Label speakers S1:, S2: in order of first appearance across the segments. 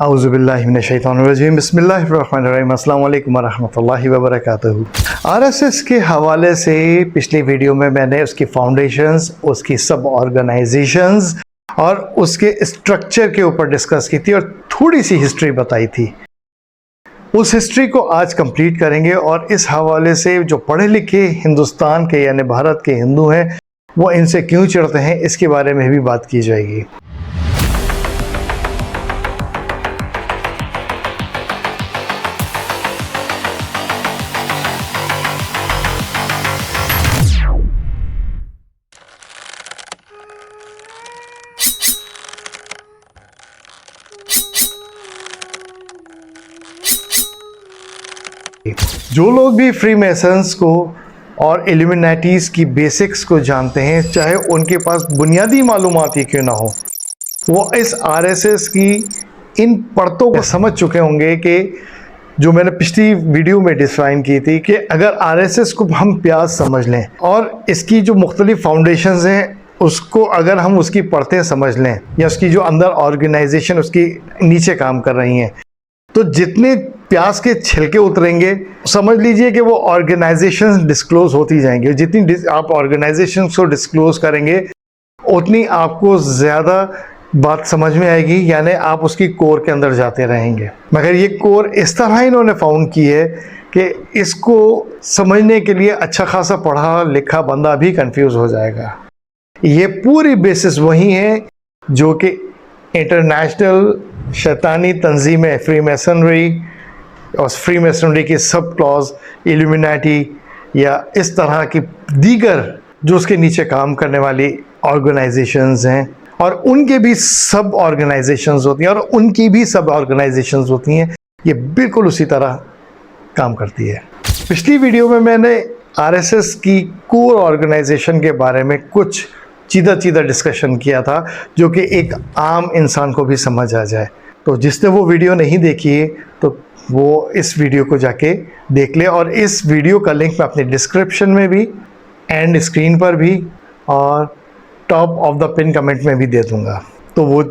S1: आउज़बिल्लिमिनशैतानरजीम बसमीम अल्लाम वरहमतुल्लाहि वबरकातुहू आरएसएस के हवाले से पिछली वीडियो में मैंने उसकी फाउंडेशंस उसकी सब ऑर्गेनाइजेशंस और उसके स्ट्रक्चर के ऊपर डिस्कस की थी और थोड़ी सी हिस्ट्री बताई थी। उस हिस्ट्री को आज कंप्लीट करेंगे और इस हवाले से जो पढ़े लिखे हिंदुस्तान के यानी भारत के हिंदू हैं, वो इनसे क्यों चिढ़ते हैं, इसके बारे में भी बात की जाएगी। जो लोग भी फ्री मेसन्स को और एलिमिनेटीज की बेसिक्स को जानते हैं, चाहे उनके पास बुनियादी मालूम ही क्यों ना हो, वो इस आरएसएस की इन परतों को समझ चुके होंगे कि जो मैंने पिछली वीडियो में डिफाइन की थी कि अगर आरएसएस को हम प्याज समझ लें और इसकी जो मुख्तलिफ़ फाउंडेशन हैं, उसको अगर हम उसकी परतें समझ लें, या उसकी जो अंदर ऑर्गेनाइजेशन उसकी नीचे काम कर रही हैं तो जितने प्याज के छिलके उतरेंगे, समझ लीजिए कि वो ऑर्गेनाइजेशन डिस्क्लोज होती जाएँगी जितनी आप ऑर्गेनाइजेशन को डिस्क्लोज करेंगे, उतनी आपको ज़्यादा बात समझ में आएगी, यानी आप उसकी कोर के अंदर जाते रहेंगे। मगर ये कोर इस तरह इन्होंने फाउंड की है कि इसको समझने के लिए अच्छा खासा पढ़ा, लिखा बंदा भी कंफ्यूज हो जाएगा। ये पूरी बेसिस वही है जो कि इंटरनेशनल शैतानी तंजीमें फ्री मैसनरी और फ्री मैसनरी की सब क्लॉज इल्यूमिनाटी या इस तरह की दीगर जो उसके नीचे काम करने वाली ऑर्गेनाइजेशंस हैं और उनके भी सब ऑर्गेनाइजेशंस होती हैं और उनकी भी सब ऑर्गेनाइजेशंस होती हैं, ये बिल्कुल उसी तरह काम करती है। पिछली वीडियो में मैंने आरएसएस की कोर ऑर्गेनाइजेशन के बारे में कुछ सीधा सीधा डिस्कशन किया था, जो कि एक आम इंसान को भी समझ आ जाए। तो जिसने वो वीडियो नहीं देखी है तो वो इस वीडियो को जाके देख ले और इस वीडियो का लिंक मैं अपने डिस्क्रिप्शन में भी एंड स्क्रीन पर भी और top of the pin comment में भी दे दूँगा। तो वो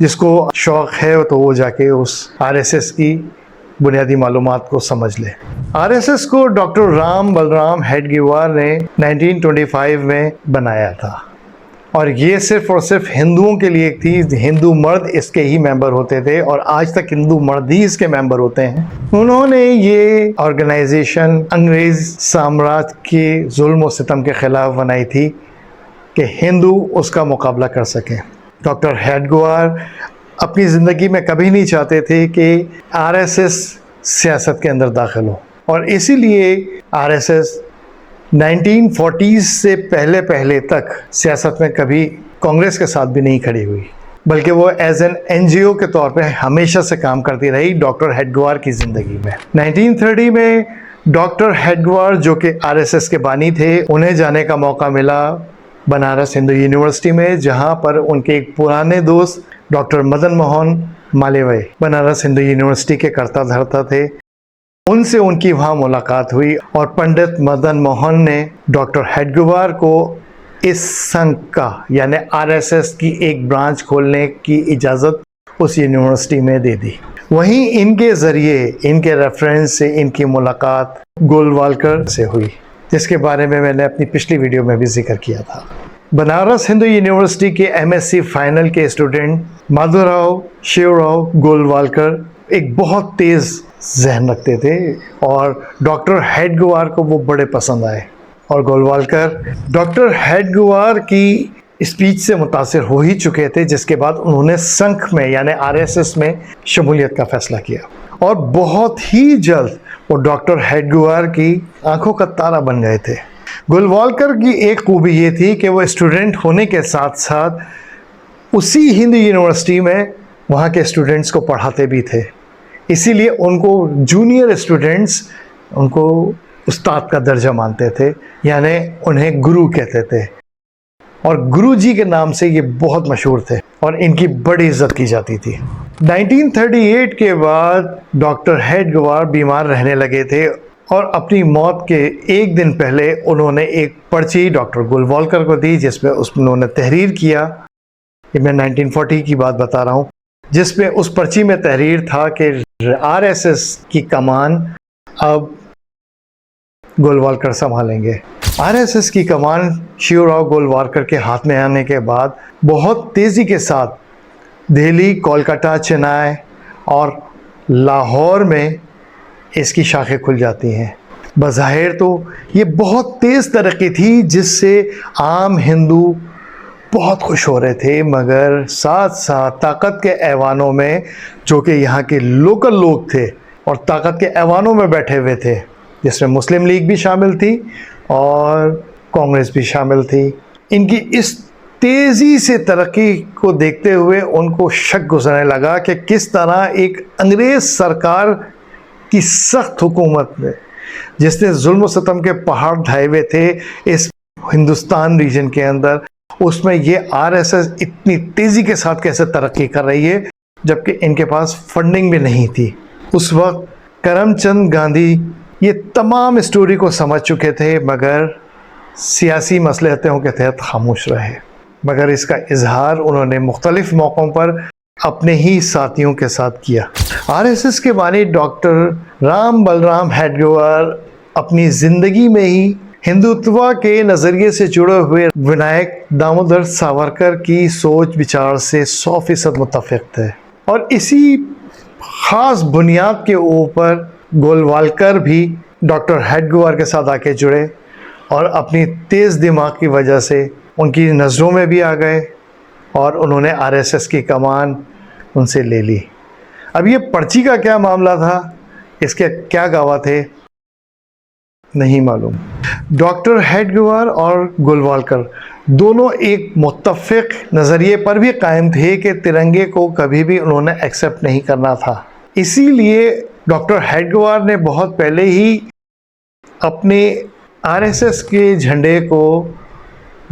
S1: जिसको शौक़ है तो वो जाके उस आरएसएस की बुनियादी मालूम को समझ ले। आरएसएस को डॉक्टर राम बलराम हेडगीवार ने 1925 में बनाया था। और ये सिर्फ़ और सिर्फ़ हिंदुओं के लिए थी हिंदू मर्द इसके ही मेंबर होते थे और आज तक हिंदू मर्द ही इसके मेंबर होते हैं। उन्होंने ये ऑर्गेनाइजेशन अंग्रेज़ साम्राज्य के जुल्म और सितम के ख़िलाफ़ बनाई थी कि हिंदू उसका मुकाबला कर सकें। डॉक्टर हेडगोआर अपनी ज़िंदगी में कभी नहीं चाहते थे कि आरएसएस सियासत के अंदर दाखिल हो। और इसीलिए आरएसएस 1940s से पहले पहले तक सियासत में कभी कांग्रेस के साथ भी नहीं खड़ी हुई। बल्कि वो एज एन एनजीओ के तौर पे हमेशा से काम करती रही डॉक्टर हेडगवार की ज़िंदगी में। 1930 में डॉक्टर हेडगवार जो कि आरएसएस के बानी थे, उन्हें जाने का मौका मिला बनारस हिंदू यूनिवर्सिटी में, जहाँ पर उनके एक पुराने दोस्त डॉक्टर मदन मोहन मालेवय बनारस हिंदू यूनिवर्सिटी के करता धरता थे। उनसे उनकी वहाँ मुलाकात हुई और पंडित मदन मोहन ने डॉक्टर हेडगुवार को इस संघ का, यानी आरएसएस की एक ब्रांच खोलने की इजाज़त उस यूनिवर्सिटी में दे दी। वहीं इनके ज़रिए, इनके रेफरेंस से इनकी मुलाकात गोलवालकर से हुई, जिसके बारे में मैंने अपनी पिछली वीडियो में भी ज़िक्र किया था। बनारस हिंदू यूनिवर्सिटी के एमएससी फाइनल के स्टूडेंट माधुराव शिवराव गोलवालकर एक बहुत तेज़ जहन रखते थे और डॉक्टर हेडगुआर को वो बड़े पसंद आए। और गोलवालकर, डॉक्टर हेडगुआर की स्पीच से मुतासर हो ही चुके थे, जिसके बाद उन्होंने संख में, यानी आरएसएस में शमूलियत का फैसला किया। और बहुत ही जल्द वो डॉक्टर हेडगुआर की आँखों का तारा बन गए थे। गुलवालकर की एक खूबी ये थी कि वो स्टूडेंट होने के साथ साथ उसी हिंदी यूनिवर्सिटी में वहाँ के स्टूडेंट्स को पढ़ाते भी थे। इसीलिए उनको जूनियर स्टूडेंट्स उनको उस्ताद का दर्जा मानते थे, यानी उन्हें गुरु कहते थे। और गुरु जी के नाम से ये बहुत मशहूर थे और इनकी बड़ी इज़्ज़त की जाती थी। 1938 के बाद डॉक्टर हेड गवार बीमार रहने लगे थे और अपनी मौत के एक दिन पहले उन्होंने एक पर्ची डॉक्टर गुलवालकर को दी, जिसमें उन्होंने तहरीर किया। ये मैं 1940 की बात बता रहा हूँ। जिसमें उस पर्ची में तहरीर था कि आरएसएस की कमान अब गोलवालकर संभालेंगे। आरएसएस की कमान शिवराव गोलवालकर के हाथ में आने के बाद बहुत तेज़ी के साथ दिल्ली, कोलकाता, चेन्नई और लाहौर में इसकी शाखें खुल जाती हैं। बज़ाहिर तो ये बहुत तेज़ तरक्की थी जिससे आम हिंदू बहुत खुश हो रहे थे, मगर साथ साथ ताकत के ऐवानों में, जो कि यहाँ के लोकल लोग थे, और ताकत के ऐवानों में बैठे हुए थे, जिसमें मुस्लिम लीग भी शामिल थी और कांग्रेस भी शामिल थी। इनकी इस तेज़ी से तरक्की को देखते हुए उनको शक गुजरने लगा कि किस तरह एक अंग्रेज़ सरकार की सख्त हुकूमत में, जिसने जुल्म सतम के पहाड़ ढाए हुए थे, इस हिंदुस्तान रीजन के अंदर उसमें ये आरएसएस इतनी तेज़ी के साथ कैसे तरक्की कर रही है, जबकि इनके पास फंडिंग भी नहीं थी। उस वक्त करमचंद गांधी ये तमाम स्टोरी को समझ चुके थे, मगर सियासी मसलहतों के तहत खामोश रहे। मगर इसका इजहार उन्होंने मुख्तलिफ़ मौक़ों पर अपने ही साथियों के साथ किया। आरएसएस के बानी डॉक्टर राम बलराम हेडगेवार अपनी ज़िंदगी में ही हिंदुत्व के नज़रिए से जुड़े हुए विनायक दामोदर सावरकर की सोच विचार से सौ फ़ीसद मुतफिक थे। और इसी ख़ास बुनियाद के ऊपर गोलवालकर भी डॉक्टर हेडगुआर के साथ आके जुड़े और अपनी तेज़ दिमाग की वजह से उनकी नज़रों में भी आ गए और उन्होंने आरएसएस की कमान उनसे ले ली। अब ये पर्ची का क्या मामला था? इसके क्या गवाह थे? नहीं मालूम। डॉक्टर हेडगवार और गुलवालकर, दोनों एक मुतफ़ नज़रिए पर भी कायम थे कि तिरंगे को कभी भी उन्होंने एक्सेप्ट नहीं करना था। इसीलिए डॉक्टर हेडगवार ने बहुत पहले ही अपने आरएसएस के झंडे को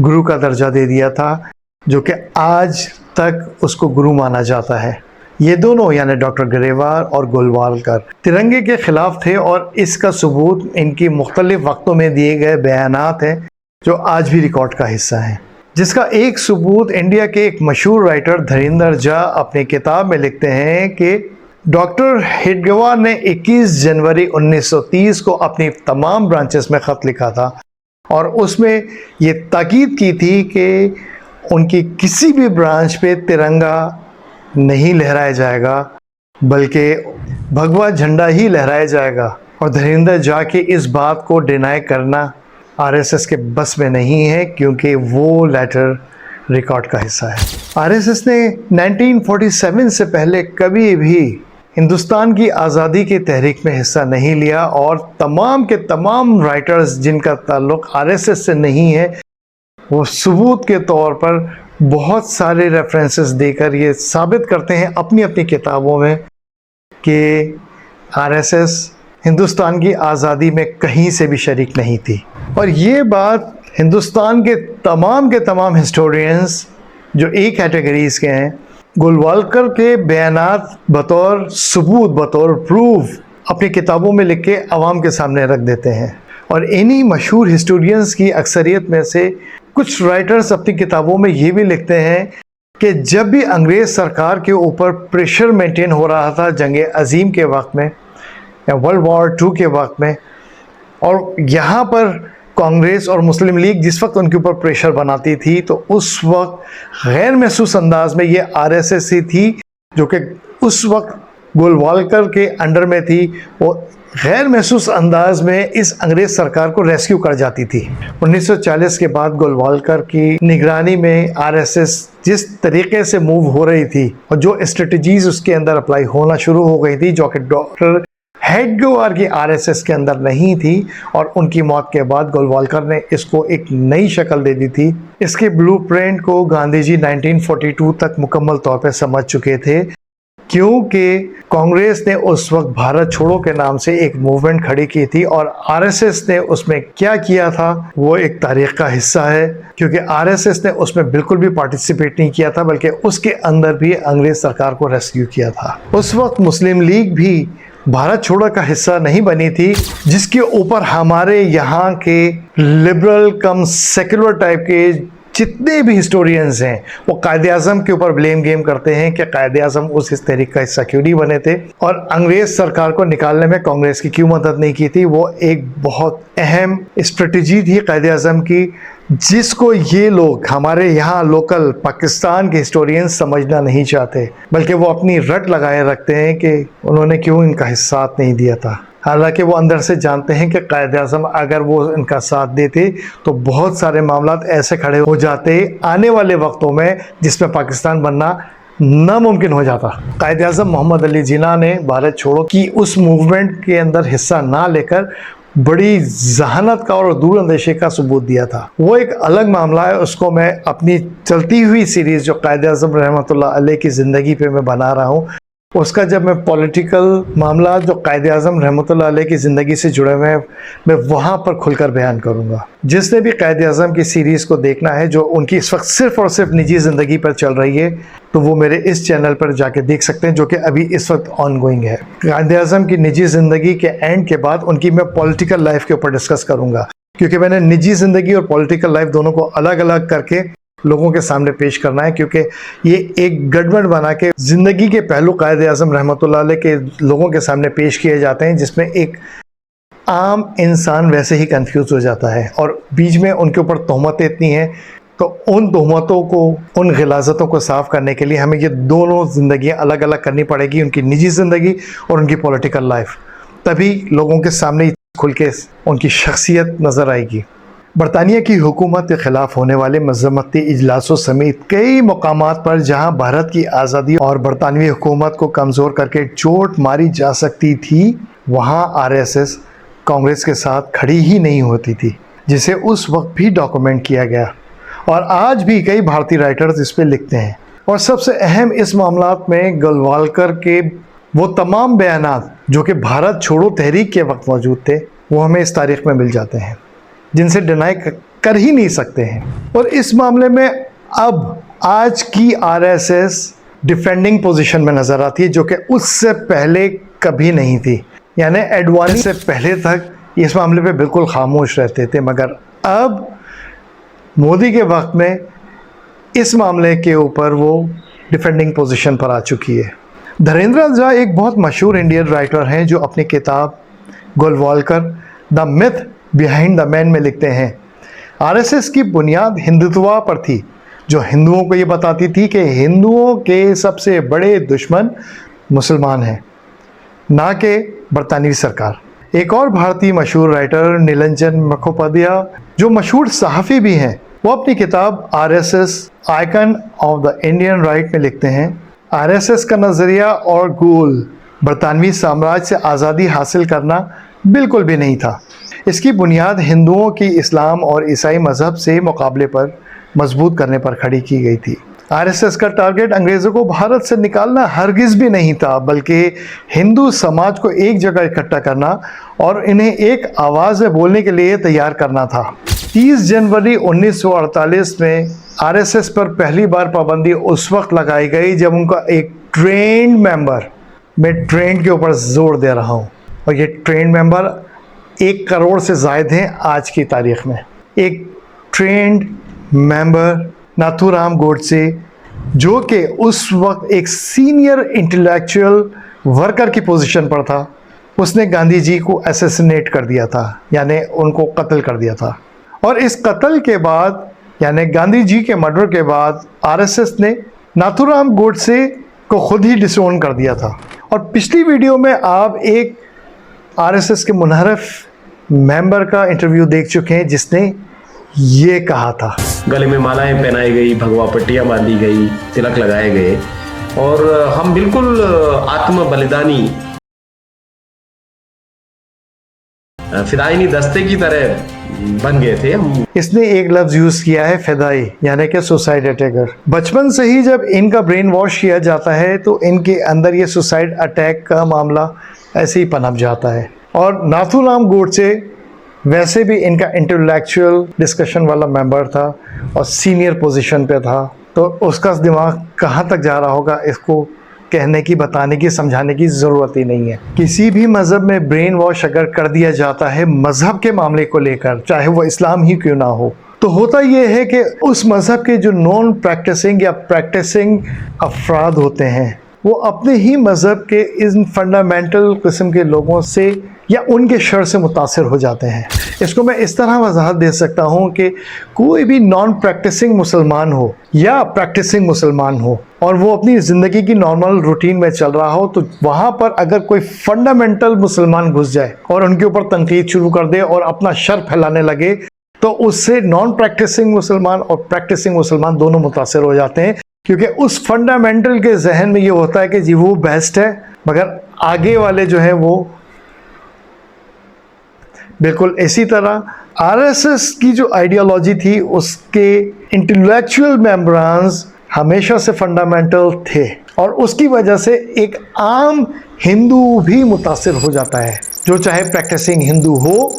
S1: गुरु का दर्जा दे दिया था, जो कि आज तक उसको गुरु माना जाता है। ये दोनों, यानी डॉक्टर गरेवार और गोलवालकर, तिरंगे के ख़िलाफ़ थे और इसका सबूत इनकी मुख्तलिफ़ वक्तों में दिए गए बयान हैं, जो आज भी रिकॉर्ड का हिस्सा हैं। जिसका एक सबूत इंडिया के एक मशहूर राइटर धरिंदर झा अपनी किताब में लिखते हैं कि डॉक्टर हेडगवार ने 21 जनवरी 1930 को अपनी तमाम ब्रांचेस में ख़त लिखा था और उसमें ये ताकीद की थी कि उनकी किसी भी ब्रांच पे तिरंगा नहीं लहराया जाएगा, बल्कि भगवा झंडा ही लहराया जाएगा और धरिंदर जाके इस बात को डिनाई करना आरएसएस के बस में नहीं है, क्योंकि वो लेटर रिकॉर्ड का हिस्सा है। आरएसएस ने 1947 से पहले कभी भी हिंदुस्तान की आज़ादी की तहरीक में हिस्सा नहीं लिया और तमाम के तमाम राइटर्स जिनका ताल्लुक आरएसएस से नहीं है, वो सबूत के तौर पर बहुत सारे रेफरेंसेस देकर ये साबित करते हैं अपनी अपनी किताबों में कि आरएसएस हिंदुस्तान की आज़ादी में कहीं से भी शरीक नहीं थी। और ये बात हिंदुस्तान के तमाम के तमाम हिस्टोरियंस जो ए कैटेगरीज़ के हैं, गुलवालकर के बयानात बतौर, सबूत बतौर प्रूफ अपनी किताबों में लिख के आवाम के सामने रख देते हैं। और इन्हीं मशहूर हिस्टोरियंस की अक्सरियत में से कुछ राइटर्स अपनी किताबों में ये भी लिखते हैं कि जब भी अंग्रेज़ सरकार के ऊपर प्रेशर मेंटेन हो रहा था जंग अजीम के वक्त में, या वर्ल्ड वॉर टू के वक्त में, और यहाँ पर कांग्रेस और मुस्लिम लीग जिस वक्त उनके ऊपर प्रेशर बनाती थी तो उस वक्त गैर महसूस अंदाज में ये आरएसएस ही थी, जो कि उस वक्त गोलवालकर के अंडर में थी वो गैर महसूस अंदाज में इस अंग्रेज़ सरकार को रेस्क्यू कर जाती थी। 1940 के बाद गोलवालकर की निगरानी में आरएसएस जिस तरीके से मूव हो रही थी और जो स्ट्रेटजीज उसके अंदर अप्लाई होना शुरू हो गई थी, जो कि डॉक्टर हेडगोवार की आरएसएस के अंदर नहीं थी और उनकी मौत के बाद गोलवालकर ने इसको एक नई शक्ल दे दी थी। इसके ब्लूप्रिंट को गांधी जी 1942 तक मुकम्मल तौर पर समझ चुके थे। क्योंकि कांग्रेस ने उस वक्त भारत छोड़ो के नाम से एक मूवमेंट खड़ी की थी और आरएसएस ने उसमें क्या किया था, वो एक तारीख का हिस्सा है। क्योंकि आरएसएस ने उसमें बिल्कुल भी पार्टिसिपेट नहीं किया था, बल्कि उसके अंदर भी अंग्रेज़ सरकार को रेस्क्यू किया था। उस वक्त मुस्लिम लीग भी भारत छोड़ो का हिस्सा नहीं बनी थी, जिसके ऊपर हमारे यहाँ के लिबरल कम सेकुलर टाइप के जितने भी हिस्टोरियंस हैं, वो कायद अजम के ऊपर ब्लेम गेम करते हैं कि कायद अजम उस इस तरीके का हिस्सा क्यों नहीं बने थे। और अंग्रेज़ सरकार को निकालने में कांग्रेस की क्यों मदद नहीं की थी, वो एक बहुत अहम स्ट्रेटजी थी कायद अजम की, जिसको ये लोग, हमारे यहाँ लोकल पाकिस्तान के हिस्टोरियंस समझना नहीं चाहते, बल्कि वो अपनी रट लगाए रखते हैं कि उन्होंने क्यों इनका हिस्सा नहीं दिया था। हालाँकि वो अंदर से जानते हैं कि कायद अजम अगर वो इनका साथ देते तो बहुत सारे मामला ऐसे खड़े हो जाते आने वाले वक्तों में, जिसमें पाकिस्तान बनना नामुमकिन हो जाता। कायद अजम मोहम्मद अली जिना ने भारत छोड़ो कि उस मूवमेंट के अंदर हिस्सा ना लेकर बड़ी जहानत का और दूरअंदेशी का सबूत दिया था। वो एक अलग मामला है, उसको मैं अपनी चलती हुई सीरीज़ जो कायद अजम रहमत की ज़िंदगी पे मैं बना रहा हूँ। उसका जब मैं पॉलिटिकल मामला, जो कायद अज़म रहमत की ज़िंदगी से जुड़े हुए हैं, मैं वहाँ पर खुलकर बयान करूँगा। जिसने भी कायद अज़म की सीरीज़ को देखना है, जो उनकी इस वक्त सिर्फ़ और सिर्फ़ निजी ज़िंदगी पर चल रही है तो वो मेरे इस चैनल पर जाके देख सकते हैं, जो कि अभी इस वक्त ऑन गोइंग है। कायद अज़म की निजी ज़िंदगी के एंड के बाद उनकी मैं पॉलिटिकल लाइफ के ऊपर डिस्कस करूँगा, क्योंकि मैंने निजी ज़िंदगी और पॉलिटिकल लाइफ दोनों को अलग अलग करके लोगों के सामने पेश करना है, क्योंकि ये एक गड़बड़ बना के ज़िंदगी के पहलू कायद अजम रहमत के लोगों के सामने पेश किए जाते हैं, जिसमें एक आम इंसान वैसे ही कंफ्यूज हो जाता है और बीच में उनके ऊपर तहमतें इतनी हैं तो उन तहमतों को, उन गलाजतों को साफ़ करने के लिए हमें ये दोनों ज़िंदगियाँ अलग अलग करनी पड़ेगी, उनकी निजी ज़िंदगी और उनकी पॉलिटिकल लाइफ तभी लोगों के सामने खुल के उनकी शख्सियत नज़र आएगी। बरतानिया की हुकूमत के ख़िलाफ़ होने वाले मजम्मती इजलासों समेत कई मकाम पर जहाँ भारत की आज़ादी और बरतानवी हुकूमत को कमज़ोर करके चोट मारी जा सकती थी, वहाँ आर एस एस कांग्रेस के साथ खड़ी ही नहीं होती थी, जिसे उस वक्त भी डॉक्यूमेंट किया गया। और आज भी कई भारतीय राइटर्स इस पर लिखते हैं। और सबसे अहम इस मामला में गलवालकर के वो तमाम बयान जो कि भारत छोड़ो तहरीक के वक्त मौजूद थे, वो हमें इस तारीख में मिल जाते हैं। जिनसे डिनाई कर ही नहीं सकते हैं। और इस मामले में अब आज की आरएसएस डिफेंडिंग पोजीशन में नज़र आती है, जो कि उससे पहले कभी नहीं थी। यानी एडवानी से पहले तक इस मामले पे बिल्कुल खामोश रहते थे, मगर अब मोदी के वक्त में इस मामले के ऊपर वो डिफेंडिंग पोजीशन पर आ चुकी है। धरेंद्र झा एक बहुत मशहूर इंडियन राइटर हैं, जो अपनी किताब Golwalkar, the myth behind the man में लिखते हैं। आरएसएस की बुनियाद हिंदुत्वा पर थी, जो हिंदुओं को ये बताती थी कि हिंदुओं के सबसे बड़े दुश्मन मुसलमान हैं, ना कि बरतानवी सरकार। एक और भारतीय मशहूर राइटर नीलंजन मुखोपाध्याय, जो मशहूर सहाफ़ी भी हैं, वो अपनी किताब R S S icon of the Indian right में लिखते हैं। आर एस एस का नज़रिया और गोल बरतानवी साम्राज्य से आज़ादी हासिल करना बिल्कुल भी नहीं था। इसकी बुनियाद हिंदुओं की इस्लाम और ईसाई मज़हब से मुकाबले पर मज़बूत करने पर खड़ी की गई थी। आरएसएस का टारगेट अंग्रेज़ों को भारत से निकालना हरगिज़ भी नहीं था, बल्कि हिंदू समाज को एक जगह इकट्ठा करना और इन्हें एक आवाज़ में बोलने के लिए तैयार करना था। 30 जनवरी 1948 में आरएसएस पर पहली बार पाबंदी उस वक्त लगाई गई जब उनका एक ट्रेंड मेंबर, मैं ट्रेंड के ऊपर ज़ोर दे रहा हूँ। और ये ट्रेंड मेंबर एक करोड़ से जायद हैं आज की तारीख में। एक ट्रेंड मेंबर नाथूराम गोडसे, जो कि उस वक्त एक सीनियर इंटेलेक्चुअल वर्कर की पोजीशन पर था। उसने गांधी जी को एसेसिनेट कर दिया था, यानी उनको कत्ल कर दिया था। और इस कत्ल के बाद, यानी गांधी जी के मर्डर के बाद आरएसएस ने नाथुराम गोडसे को खुद ही डिसोन कर दिया था। और पिछली वीडियो में आप एक आरएसएस के मुनहरफ मेंबर का इंटरव्यू देख चुके हैं जिसने ये कहा था।
S2: गले में मालाएँ पहनाई गई भगवा पट्टियाँ बांधी गई तिलक लगाए गए और हम बिल्कुल आत्म बलिदानी फिदाइनी दस्ते की तरह बन गए थे हम।
S1: इसने एक लफ्ज यूज़ किया है फिदाई यानी कि सुसाइड अटैकर बचपन से ही जब इनका ब्रेन वॉश किया जाता है तो इनके अंदर ये सुसाइड अटैक का मामला ऐसे ही पनप जाता है। और नाथूराम गोडसे वैसे भी इनका इंटेलेक्चुअल डिस्कशन वाला मेंबर था और सीनियर पोजीशन पे था। तो उसका दिमाग कहाँ तक जा रहा होगा, इसको कहने की, बताने की, समझाने की ज़रूरत ही नहीं है। किसी भी मज़हब में ब्रेन वॉश अगर कर दिया जाता है मज़हब के मामले को लेकर, चाहे वो इस्लाम ही क्यों ना हो तो होता यह है कि उस मज़हब के जो नॉन प्रैक्टिसिंग या प्रैक्टिसिंग अफराद होते हैं वो अपने ही मज़हब के इन फंडामेंटल किस्म के लोगों से या उनके शर से मुतासर हो जाते हैं। इसको मैं इस तरह वजाहत दे सकता हूँ कि कोई भी नॉन प्रैक्टिसिंग मुसलमान हो या प्रैक्टिसिंग मुसलमान हो और वो अपनी ज़िंदगी की नॉर्मल रूटीन में चल रहा हो तो वहाँ पर अगर कोई फंडामेंटल मुसलमान घुस जाए और उनके ऊपर तनकीद शुरू कर दे और अपना शर फैलाने लगे तो उससे नॉन प्रैक्टिसिंग मुसलमान और प्रैक्टिसिंग मुसलमान दोनों मुतासर हो जाते हैं। क्योंकि उस फंडामेंटल के जहन में ये होता है कि जी वो बेस्ट है, मगर आगे वाले जो है वो बिल्कुल इसी तरह। आरएसएस की जो आइडियोलॉजी थी, उसके इंटेलेक्चुअल मेम्बरान्स हमेशा से फंडामेंटल थे और उसकी वजह से एक आम हिंदू भी मुतासर हो जाता है, जो चाहे प्रैक्टिसिंग हिंदू हो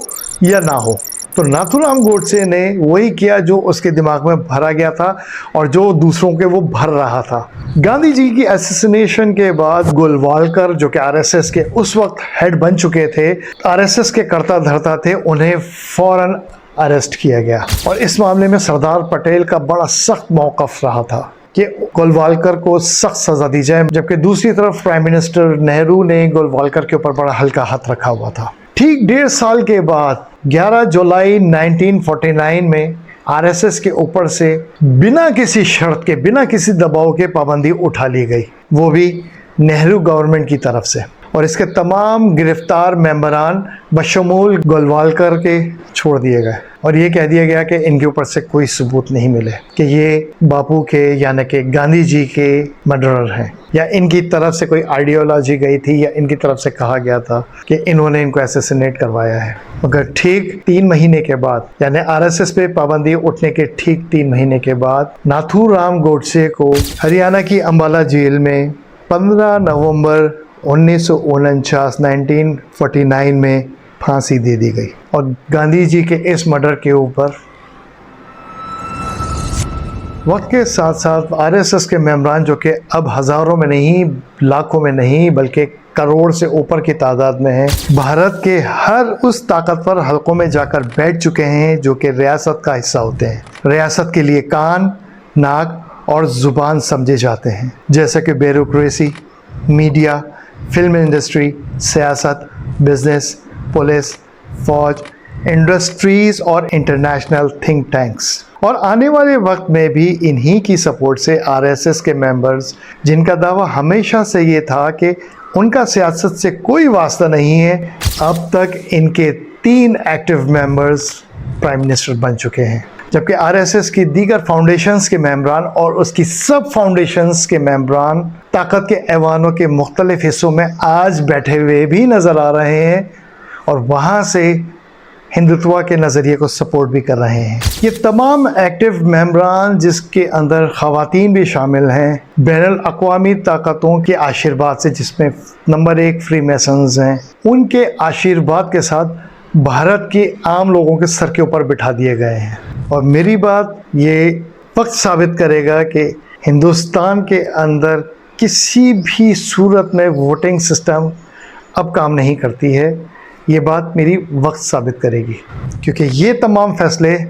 S1: या ना हो। तो नाथुराम गोडसे ने वही किया जो उसके दिमाग में भरा गया था और जो दूसरों के वो भर रहा था। गांधी जी की एसेसिनेशन के बाद गोलवालकर जो कि आरएसएस के उस वक्त हेड बन चुके थे आरएसएस के करता धरता थे उन्हें फ़ौरन अरेस्ट किया गया। और इस मामले में सरदार पटेल का बड़ा सख्त मौकफ रहा था कि गोलवालकर को सख्त सजा दी जाए जबकि दूसरी तरफ़ प्राइम मिनिस्टर नेहरू ने गोलवालकर के ऊपर बड़ा हल्का हाथ रखा हुआ था। ठीक डेढ़ साल के बाद 11 जुलाई 1949 में आरएसएस के ऊपर से बिना किसी शर्त के, बिना किसी दबाव के पाबंदी उठा ली गई। वो भी नेहरू गवर्नमेंट की तरफ़ से। और इसके तमाम गिरफ़्तार मेंबरान बशमूल गोलवालकर के छोड़ दिए गए। और ये कह दिया गया कि इनके ऊपर से कोई सबूत नहीं मिले कि ये बापू के, यानी कि गांधी जी के मर्डरर हैं। या इनकी तरफ़ से कोई आइडियोलॉजी गई थी या इनकी तरफ़ से कहा गया था कि इन्होंने इनको एसेसिनेट करवाया है। मगर ठीक तीन महीने के बाद, यानी आरएसएस पे पाबंदी उठने के ठीक तीन महीने के बाद, नाथू राम गोडसे को हरियाणा की अम्बाला जेल में 15 नवंबर उन्नीस सौ 1949 में फांसी दे दी गई और गांधी जी के इस मर्डर के ऊपर वक्त के साथ साथ आरएसएस के मेम्बरान जो कि अब हज़ारों में नहीं, लाखों में नहीं, बल्कि करोड़ से ऊपर की तादाद में है, भारत के हर उस ताकतवर हलकों में जाकर बैठ चुके हैं, जो कि रियासत का हिस्सा होते हैं। रियासत के लिए कान, नाक और ज़ुबान समझे जाते हैं। जैसे कि ब्यूरोक्रेसी मीडिया फ़िल्म इंडस्ट्री सियासत बिज़नेस पुलिस फौज इंडस्ट्रीज़ और इंटरनेशनल थिंक टैंक्स और आने वाले वक्त में भी इन्हीं की सपोर्ट से आरएसएस के मेंबर्स जिनका दावा हमेशा से ये था कि उनका सियासत से कोई वास्ता नहीं है, अब तक इनके तीन एक्टिव मेंबर्स प्राइम मिनिस्टर बन चुके हैं। जबकि आरएसएस की दीगर फाउंडेशंस के मेम्बरान और उसकी सब फाउंडेशंस के मेम्बरान ताकत के ऐवानों के मुख्तलिफ़ हिस्सों में आज बैठे हुए भी नज़र आ रहे हैं और वहाँ से हिंदुत्व के नज़रिए को सपोर्ट भी कर रहे हैं। ये तमाम एक्टिव मेम्बरान जिसके अंदर ख़वातीन भी शामिल हैं बैन अवी ताकतों के आशीर्वाद से जिसमें नंबर एक फ्री मैसन्स हैं, उनके आशीर्वाद के साथ भारत के आम लोगों के सर के ऊपर बिठा दिए गए हैं। और मेरी बात ये वक्त साबित करेगा कि हिंदुस्तान के अंदर किसी भी सूरत में वोटिंग सिस्टम अब काम नहीं करती है। ये बात मेरी वक्त साबित करेगी। क्योंकि ये तमाम फैसले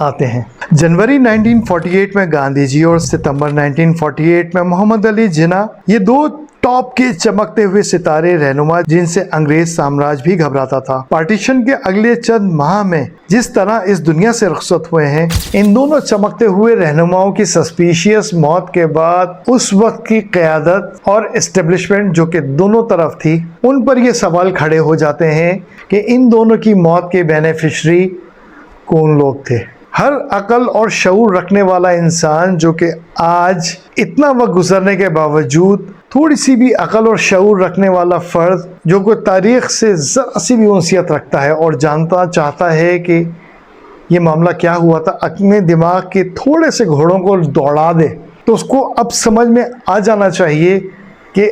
S1: आते हैं। जनवरी 1948 में गांधी जी और सितंबर 1948 में मोहम्मद अली जिना ये दो टॉप के चमकते हुए सितारे रहनुमा जिनसे अंग्रेज़ साम्राज्य भी घबराता था। पार्टीशन के अगले चंद माह में जिस तरह इस दुनिया से रुखसत हुए हैं, इन दोनों चमकते हुए रहनुमाओं की सस्पिशियस मौत के बाद उस वक्त की क्यादत और इस्टेब्लिशमेंट जो कि दोनों तरफ़ थी, उन पर ये सवाल खड़े हो जाते हैं कि इन दोनों की मौत के बेनिफिशरी कौन लोग थे? हर अकल और शऊर रखने वाला इंसान जो कि आज इतना वक्त गुजरने के बावजूद थोड़ी सी भी अकल और शूर रखने वाला फ़र्द जो कोई तारीख़ से ज़रा सी भी उनसीत रखता है और जानता, चाहता है कि ये मामला क्या हुआ था, अपने दिमाग के थोड़े से घोड़ों को दौड़ा दे तो उसको अब समझ में आ जाना चाहिए कि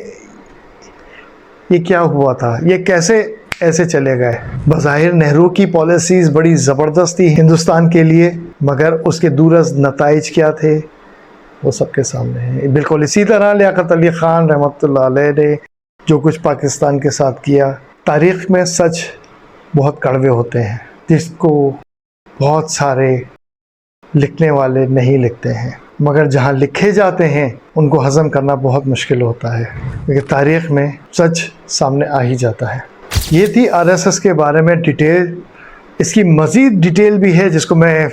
S1: ये क्या हुआ था, ये कैसे ऐसे चले गए। बज़ाहिर नेहरू की पॉलिसीज़ बड़ी ज़बरदस्त थी हिंदुस्तान के लिए, मगर उसके दूरस नतज क्या थे? वो सबके सामने है। बिल्कुल इसी तरह लियाकत अली ख़ान रहमत ने जो कुछ पाकिस्तान के साथ किया, तारीख़ में सच बहुत कड़वे होते हैं, जिसको बहुत सारे लिखने वाले नहीं लिखते हैं। मगर जहाँ लिखे जाते हैं, उनको हज़म करना बहुत मुश्किल होता है, क्योंकि तारीख़ में सच सामने आ ही जाता है। ये थी आरएसएस के बारे में डिटेल। इसकी मज़ीद डिटेल भी है, जिसको मैं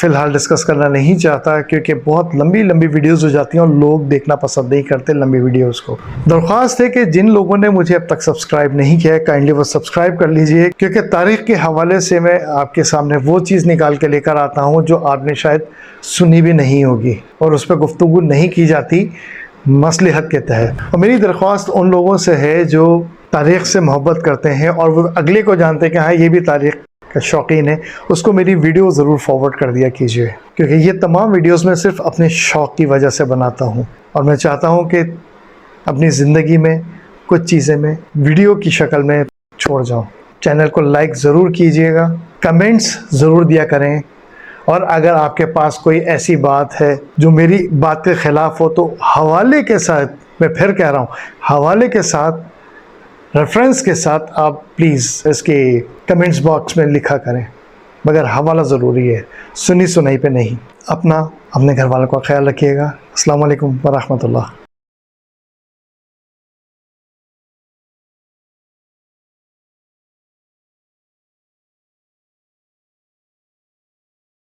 S1: फ़िलहाल डिस्कस करना नहीं चाहता क्योंकि बहुत लंबी लंबी वीडियोस हो जाती हैं और लोग देखना पसंद नहीं करते लंबी वीडियोस को। दरख्वास्त है कि जिन लोगों ने मुझे अब तक सब्सक्राइब नहीं किया है काइंडली वो सब्सक्राइब कर लीजिए, क्योंकि तारीख के हवाले से मैं आपके सामने वो चीज़ निकाल के लेकर आता हूँ जो आपने शायद सुनी भी नहीं होगी और उस पर गुफ्तु नहीं की जाती मसलहत के तहत। और मेरी दरख्वास्त उन लोगों से है जो तारीख़ से मोहब्बत करते हैं और वो अगले को जानते हैं कि हाँ ये भी तारीख़ का शौकीन है, उसको मेरी वीडियो ज़रूर फॉरवर्ड कर दिया कीजिए, क्योंकि ये तमाम वीडियोस मैं सिर्फ़ अपने शौक़ की वजह से बनाता हूँ। और मैं चाहता हूँ कि अपनी ज़िंदगी में, कुछ चीज़ें मैं वीडियो की शक्ल में छोड़ जाऊँ। चैनल को लाइक ज़रूर कीजिएगा कमेंट्स ज़रूर दिया करें। और अगर आपके पास कोई ऐसी बात है जो मेरी बात के ख़िलाफ़ हो तो हवाले के साथ, मैं फिर कह रहा हूँ, हवाले के साथ रेफरेंस के साथ आप प्लीज़ इसके कमेंट्स बॉक्स में लिखा करें। मगर हवाला ज़रूरी है। सुनी सुनाई पे नहीं। अपना, अपने घर वालों का ख्याल रखिएगा। असल वरहमतुल्लाह